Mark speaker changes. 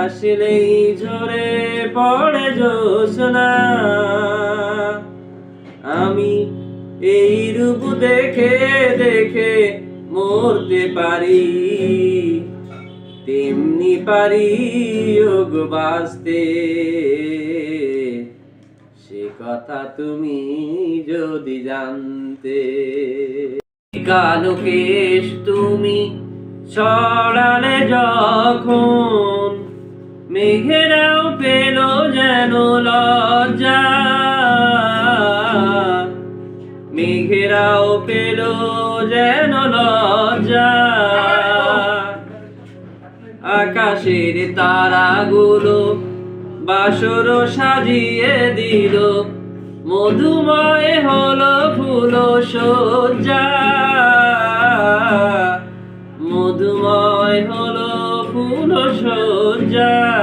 Speaker 1: হাসিলেই ঝরে পড়ে জোসনা আমি এই রূপ দেখে দেখে মরতে পারি। তেমনি পারি যোগ বাঁচতে। সে কথা তুমি যদি জানতে। কালো কেশ তুমি ছড়ালে যখন মেঘেরাও পেল যেন লজ্জা। মেঘেরাও পেল যেন লজ্জা। আকাশের তারাগুলো বাসর সাজিয়ে দিল। মধুময় হলো ফুল সজ্জা। মধুময় হলো ফুল সজ্জা।